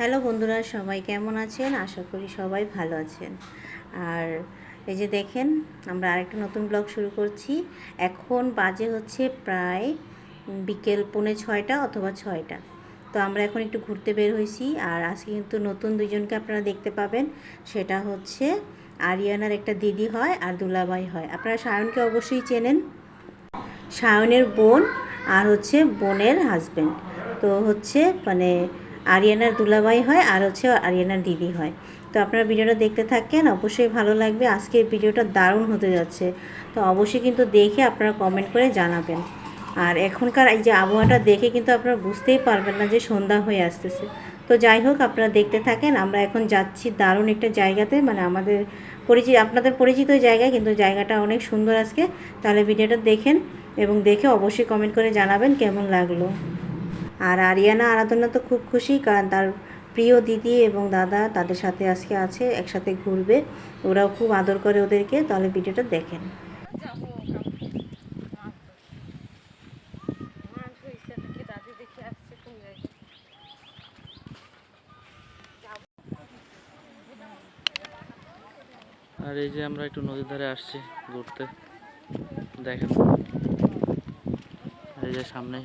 Hello বন্ধুরা, সবাই কেমন আছেন? আশা করি সবাই ভালো আছেন। আর এই যে দেখেন, আমরা আরেকটা নতুন ব্লগ শুরু করছি। এখন বাজে হচ্ছে প্রায় বিকেল পৌনে ছয়টা অথবা ছয়টা। তো আমরা এখন একটু ঘুরতে বের হয়েছি আর আজকে কিন্তু নতুন দুজনকে আপনারা দেখতে পাবেন। সেটা হচ্ছে আরিয়ানার একটা দিদি হয় আর দুলাভাই হয়। আপনারা সায়নকে অবশ্যই চেনেন। সায়নের বোন আর হচ্ছে বোনের হাজবেন্ড তো হচ্ছে মানে আরিয়ানার দুলাভাই হয় আর হচ্ছে আরিয়ানার দিদি হয়। তো আপনারা ভিডিওটা দেখতে থাকেন, অবশ্যই ভালো লাগবে। আজকের ভিডিওটা দারুণ হতে যাচ্ছে। তো অবশ্যই কিন্তু দেখে আপনারা কমেন্ট করে জানাবেন। আর এখনকার এই যে আবহাওয়াটা দেখে কিন্তু আপনারা বুঝতেই পারবেন না যে সন্ধ্যা হয়ে আসতেছে। তো যাই হোক, আপনারা দেখতে থাকেন। আমরা এখন যাচ্ছি দারুণ একটা জায়গাতে। মানে আমাদের পরিচিত আপনাদের পরিচিত জায়গায় কিন্তু জায়গাটা অনেক সুন্দর আজকে। তাহলে ভিডিওটা দেখেন এবং দেখে অবশ্যই কমেন্ট করে জানাবেন কেমন লাগল। আর আরিয়ানা আরাধনা তো খুব খুশি, কারণ তার প্রিয় দিদি এবং দাদা তাদের সাথে আজকে আছে, একসাথে ঘুরবে। ওরাও খুব আদর করে ওদেরকে, তাহলে ভিডিওটা দেখেন। আর এই যে আমরা একটু নদীর ধারে আসছি ঘুরতে। দেখেন। এই যে সামনে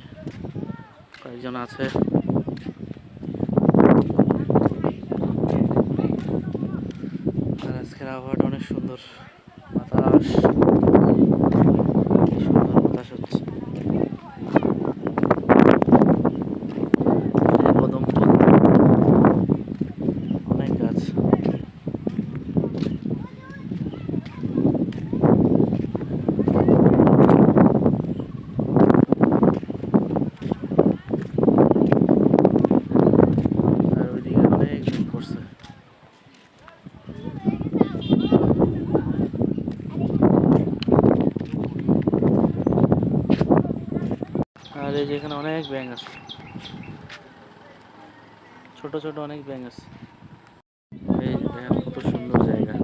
কয়েকজন আছে। আজকের আবহাওয়াটা অনেক সুন্দর। বাতাস কি সুন্দর বাতাস হচ্ছে এই যে কদম ফুল অনেক গাছ আর ওইদিকে অনেক মেঘ করছে যে এখানে অনেক ব্যাঙ আছে। ছোট ছোট অনেক ব্যাঙ আছে এই যে দেখেন কত সুন্দর জায়গা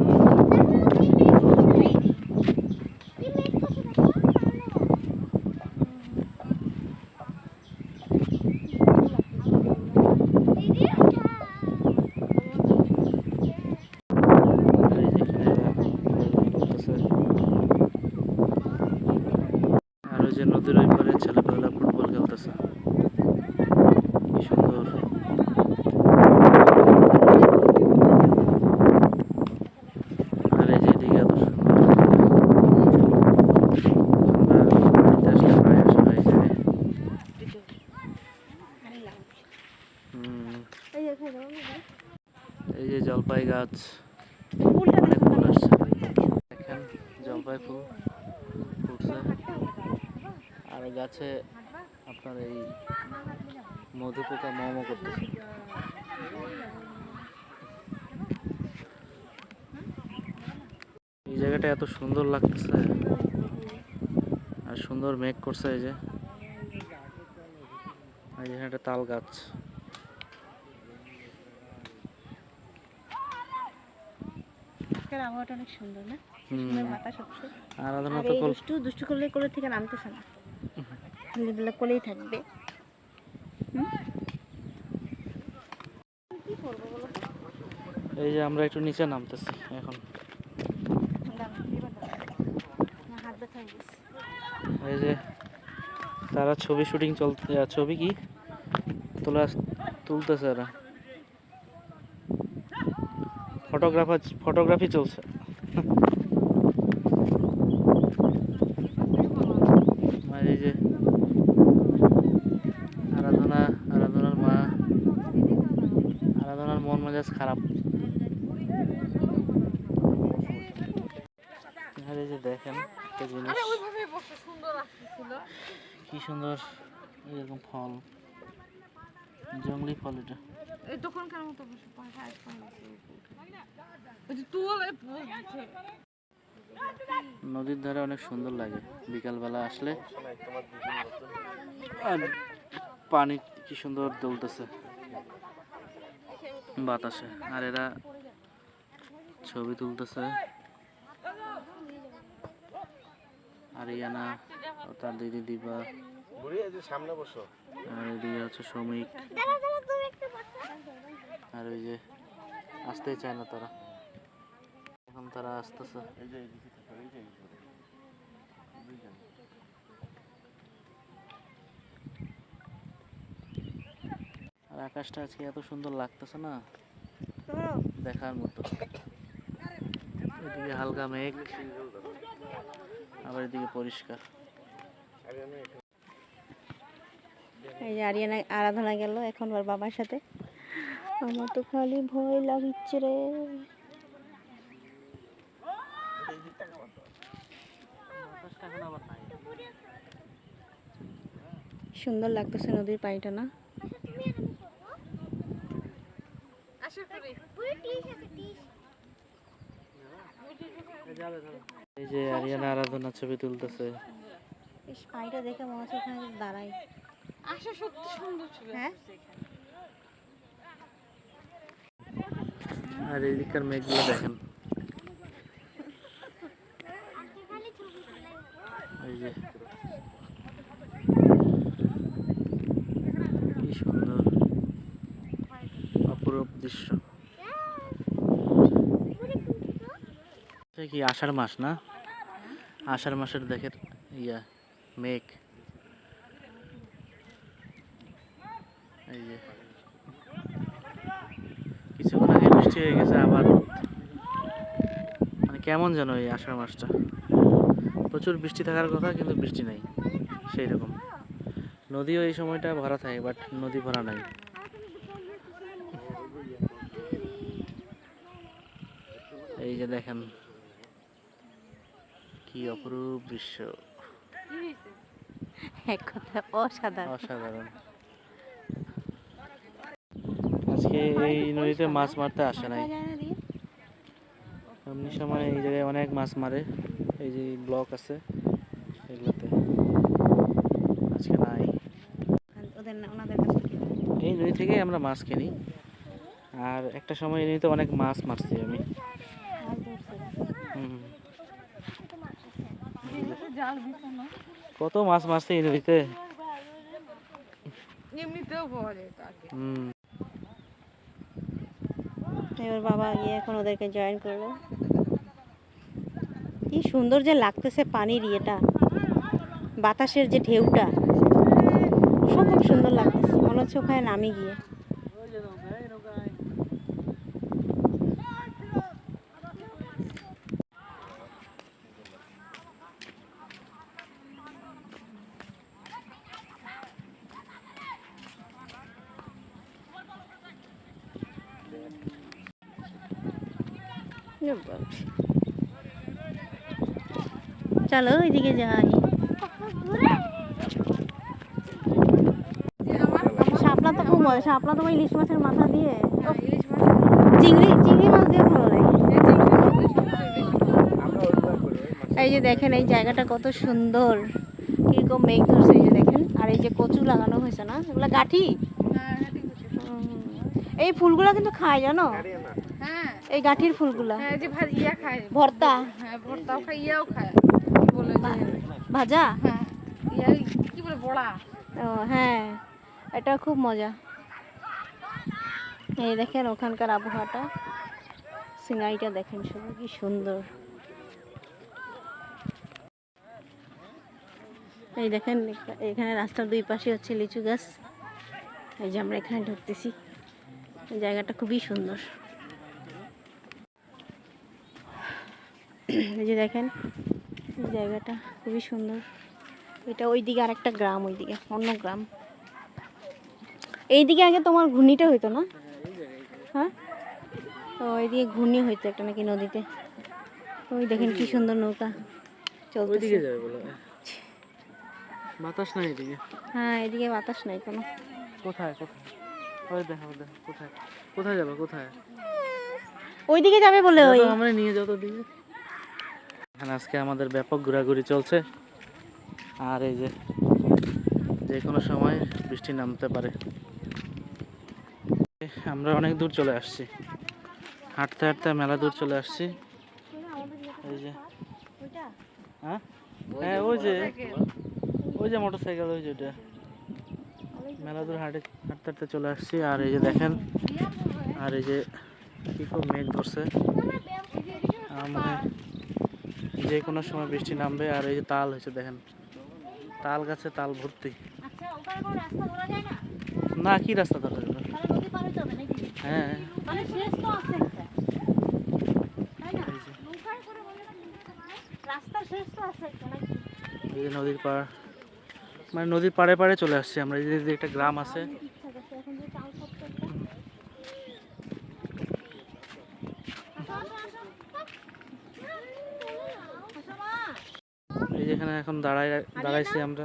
আর এই যে এখানে এরা খেলাধুলা করতেছে। আর ওই যে নদীর ওই পারে ছেলেপেলেরা ফুটবল খেলতেছে কি সুন্দর আর এই যে এদিকে এত সুন্দর আমরা বাড়িতে আসলে প্রায় আসা হয়ে যায় হুম, এই যে জলপাই গাছ অনেক ফুল আসছে। দেখেন জলপাই ফুল ফুটছে আর গাছে আপনার এই মধু পোকা মম করতেছে। এই জায়গাটা এত সুন্দর লাগতেছে। আর সুন্দর মেঘ করছে এই যে। এখানে একটা তাল গাছ। আজকের আবহাওয়াটা অনেক সুন্দর না? সুন্দর বাতাস হচ্ছে। আরাধনা আর তো দুষ্টু দুষ্টু করলে কোলে থেকে নামতেছে না। ছেলেবেলা কোলেই থাকবে? এই যে আমরা একটু নিচে নামতেছি এখন। এই যে তারা ছবি শুটিং চলতে ছবি কি? তোলা তুলতেছে এরা। ফটোগ্রাফার ফটোগ্রাফি চলছে। আর এই যে আরাধনা আরাধনার মা আরাধনার মন মেজাজ খারাপ। আর এই যে দেখেন একটা জিনিস। কি সুন্দর এরকম ফল। জঙ্গলি ফল এটা। এই তখনকার মতো বসে পাশে আজ পাশে ওই যে তুল এই পোজ দিচ্ছে নদীর ধারে অনেক সুন্দর লাগে। বিকালবেলা আসলে আর পানি কি সুন্দর দুলতেছে বাতাসে। আর এরা ছবি তুলতেছে। আরিয়ানা ও তার দিদি দিবা আর শ্রমিক আর ওই যে আসতেই চায় না তারা। তারা আসতেছে। আর আকাশটা আজকে এত সুন্দর লাগতেছে না? দেখার মতো। এদিকে হালকা মেঘ, আবার এদিকে পরিষ্কার। এই যে আরিয়ানা আরাধনা গেল এখন ওর বাবার সাথে। আমার তো খালি ভয় লাগিচ্ছে রে আকাশটা এখন আবার নাই সুন্দর লাগতেছে নদীর পানিটা না। এই যে আরিয়ানা আরাধনা ছবি তুলতেছে। এই পানিটা দেখে মনে হচ্ছে ওখানে দাঁড়াই আশা সত্যি সুন্দর ছবি হ্যাঁ? আর এদিককার মেঘগুলো দেখেন। এই যে কি সুন্দর অপরূপ দৃশ্য। কি আষাঢ় মাস না? আষাঢ় মাসের দেখেন ইয়া, মেঘ। কিছুক্ষণ আগে বৃষ্টি হয়ে গেছে, আবার মানে কেমন যেন এই আষাঢ় মাসটা। প্রচুর বৃষ্টি থাকার কথা, কিন্তু বৃষ্টি নাই সেই রকম নদীও এই সময়টা ভরা থাকে বাট নদী ভরা নাই। এই যে দেখেন কি অপরূপ দৃশ্য। এক কথা অসাধারণ। অসাধারণ। আজকে এই নদীতে মাছ মারতে আসে নাই। এমনি সময় এই জায়গায় অনেক মাছ মারে এই যে ব্লক আছে এগুলোতে। আজকে নাই। থেকে? এই নদী থেকেই আমরা মাছ কিনি। আর একটা সময় এই নদীতে অনেক মাছ মারছি আমি মাছ ধরছে হুম। এগুলোতে জাল বিছানো কত মাছ মারছি এই নদীতে এমনিতেও পাওয়া যায় হুম। এবার বাবা গিয়ে এখন ওদেরকে জয়েন করল। কি সুন্দর যে লাগতেছে পানির ইয়েটা। বাতাসের যে ঢেউটা। সব খুব সুন্দর লাগতেছে। মনে হচ্ছে ওখানে নামি গিয়ে। চলো ওইদিকে যাই। শাপলা তো খুব মজা শাপলা তো ওই ইলিশ মাছের মাথা দিয়ে। চিংড়ি চিংড়ি মাছ দিয়ে ভালো লাগে। এই যে দেখেন এই জায়গাটা কত সুন্দর। কীরকম মেঘ ধরছে এই যে দেখেন। আর এই যে কচু লাগানো হয়েছে না? এগুলো গাঠি? হ্যাঁ এই ফুলগুলো কিন্তু খায় জানো? হ্যাঁ। এই গাঠির ফুলগুলা? হ্যাঁ যে ভাজ ইয়া খায়। ভর্তা? হ্যাঁ ভর্তাও খায় ইয়াও খায়। কি বলে ভাজা? হ্যাঁ ইয়া কি বলে বড়া? ও হ্যাঁ এটা খুব মজা। এই দেখেন ওখানকার আবহাওয়াটা। সিনারিটা দেখেন শুধু কি সুন্দর। এই দেখেন এখা- এখানে রাস্তার দুই পাশে হচ্ছে লিচু গাছ। এই যে আমরা এখানে ঢুকতেছি। জায়গাটা খুবই সুন্দর। এই যে দেখেন এই জায়গাটা খুবই সুন্দর। এটা ওইদিকে আরেকটা গ্রাম ওইদিকে অন্য গ্রাম। এইদিকে আগে তোমার ঘূর্ণিটা হইতো না? হ্যাঁ? তো ওইদিকে ঘূর্ণি হইতো একটা নাকি নদীতে। ওই দেখেন কি সুন্দর নৌকা চলতেছে। ওইদিকে যাবে বলে। বাতাস নাই এদিকে? হ্যাঁ এদিকে বাতাস নাই কোনো। কোথায় কোথায়? ওই দেখো দেখো কোথায়? কোথায় যাবে কোথায়? ওইদিকে যাবে বলে ওই। আমরা নিয়ে যাও তো দিকে এখানে আজকে আমাদের ব্যাপক ঘোরাঘুরি চলছে। আর এই যে যে কোনো সময় বৃষ্টি নামতে পারে। আমরা অনেক দূর চলে আসছি। হাঁটতে হাঁটতে মেলা দূর চলে আসছি। এই যে হ্যাঁ? হ্যাঁ ওই যে ওই যে মোটর সাইকেল ওই যে ওটা মেলা দূর হাঁটে, হাঁটতে হাঁটতে চলে আসছি। আর এই যে দেখেন, আর এই যে কি খুব মেঘ ধরছে। মনে যে কোনো সময় বৃষ্টি নামবে আর এই যে তাল হয়েছে দেখেন। তাল গাছে তাল ভর্তি। আচ্ছা না? কি রাস্তা তাহলে হ্যাঁ নদীর পাড়? মানে নদীর পাড়ে পাড়ে চলে আসছি আমরা। এই যে একটা গ্রাম আছে ইচ্ছা করছে এখন যে চাল করতে একটা আসো, আসো, আসো। আসো, মা। এই যে এখানে এখন দাঁড়াই, দাঁড়াইছি আমরা।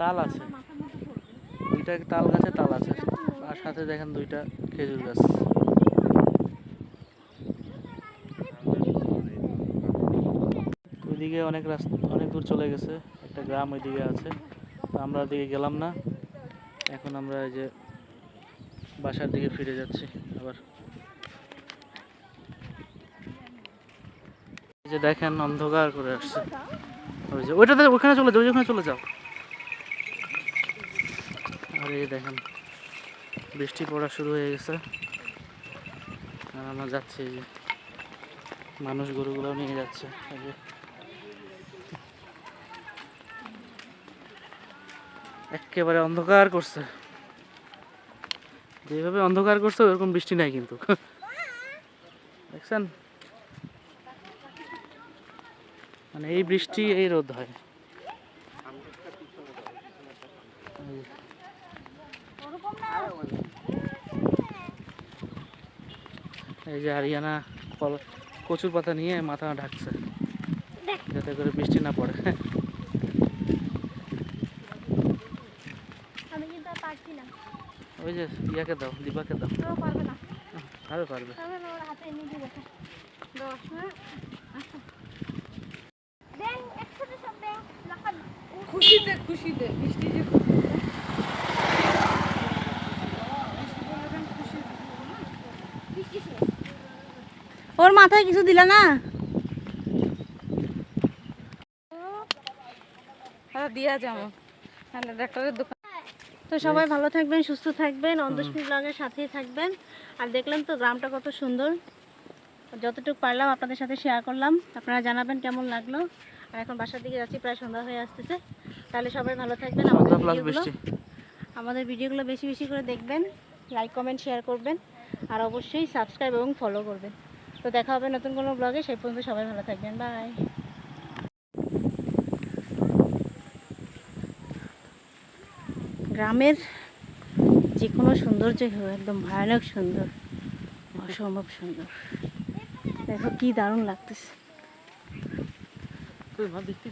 তাল আছে। দুইটা তাল গাছে? তাল আছে। আর সাথে দেখেন দুইটা খেজুর গাছ। ওইদিকে অনেক রাস্তা, অনেক দূর চলে গেছে। একটা গ্রাম ওইদিকে আছে। তো আমরা ওদিকে গেলাম না। এখন আমরা এই যে বাসার দিকে ফিরে যাচ্ছি, আবার। এই যে দেখেন অন্ধকার করে আসছে। ওই যে ওইটাতে ওখানে চলে যাও, ওইখানে চলে যাও। আর এই দেখেন, বৃষ্টি পড়া শুরু হয়ে গেছে। আর আমরা যাচ্ছি এই যে, মানুষ গরুগুলো নিয়ে যাচ্ছে এই যে একেবারে অন্ধকার করছে। যেভাবে অন্ধকার করছে, ওরকম বৃষ্টি নাই কিন্তু। দেখছেন? মানে এই বৃষ্টি, এই রোদ হয়। এই যে কল কচুর পাতা নিয়ে মাথা ঢাকছে, যাতে করে বৃষ্টি না পড়ে আমি কিন্তু আর পারছি না ওই যে ইয়াকে দাও দিবাকে দাও। কেউ পারবে না। পারবে। পারবে তবে না ওর হাতে এনে দিয়ে দশ আচ্ছা। সব ব্যাং লাফান। খুশিতে খুশিতে বৃষ্টি যে ওর মাথায় কিছু দিলা না? হ্যাঁ দিয়া যাব। হ্যাঁ ডাক্তারের দোকান তো সবাই ভালো থাকবেন সুস্থ থাকবেন অন্তস্মিক ব্লগের সাথেই থাকবেন। আর দেখলেন তো গ্রামটা কত সুন্দর। যতটুকু পারলাম আপনাদের সাথে শেয়ার করলাম। আপনারা জানাবেন কেমন লাগল। আর এখন বাসার দিকে যাচ্ছি প্রায় সন্ধ্যা হয়ে আসতেছে। তাহলে সবাই ভালো থাকবেন। আমাদের ভিডিওগুলো আমাদের ভিডিওগুলো বেশি বেশি করে দেখবেন লাইক কমেন্ট শেয়ার করবেন। আর অবশ্যই সাবস্ক্রাইব এবং ফলো করবেন। তো দেখা হবে নতুন কোনো ব্লগে সেই পর্যন্ত সবাই ভালো থাকবেন। বাই গ্রামের যে কোনো সৌন্দর্যই সৌন্দর্য একদম ভয়ানক সুন্দর, অসম্ভব সুন্দর। দেখো কি দারুণ লাগতেছে। দেখতে